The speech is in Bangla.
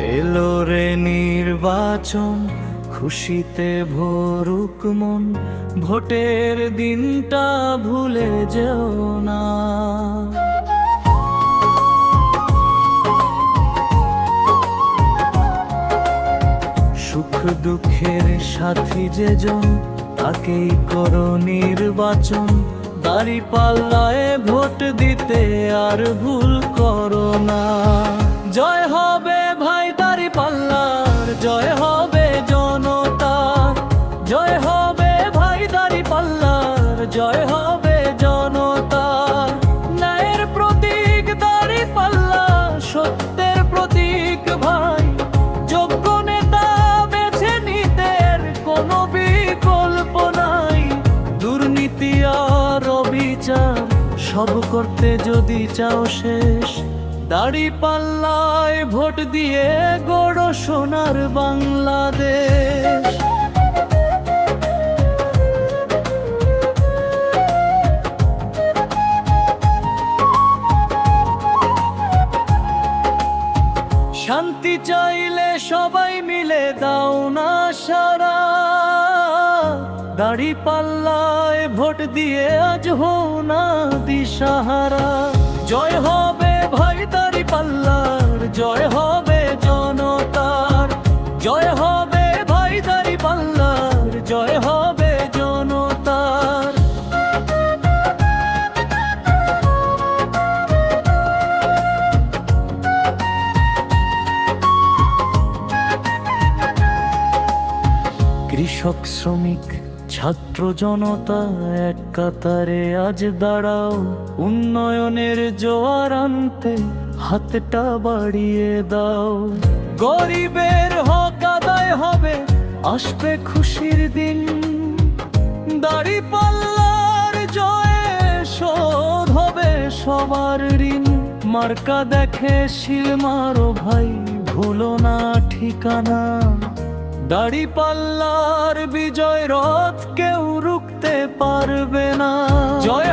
এলো রে নির্বাচন, খুশিতে ভরুক মন, ভোটের দিনটা ভুলে যেও না। সুখ দুঃখের সাথী যে যেজন, তাকেই করো নির্বাচন। দাড়ি পাল্লায় ভোট দিতে আর ভুল করো না। জয় অবিচার, সব করতে যদি চাও শেষ। দাড়ি পাল্লায় ভোট দিয়ে গড় সোনার বাংলাদেশ। শান্তি চাইলে সবাই মিলে দাও না দাড়ি পাল্লায় ভোট দিয়ে আজ হও না দিশাহারা। জয় হবে ভাই দাড়ি পাল্লার জয় হবে জনতার। জয় হবে ভাই দাড়ি পাল্লার জয় হবে জনতার। কৃষক শ্রমিক ছাত্র জনতা এক কাতারে আজ দাঁড়াও। উন্নয়নের জোয়ার আনতে হাতটা বাড়িয়ে দাও। গরিবের হক আদায় হবে, আসবে খুশির দিন। দাড়ি পাল্লার জয়ে শোধ হবে সবার ঋণ। মার্কা দেখে শিল মারো ভাই, ভুলো না ঠিকানা। দাড়ি পাল্লার বিজয় রথ কেউ রুখতে পারবে না। জয়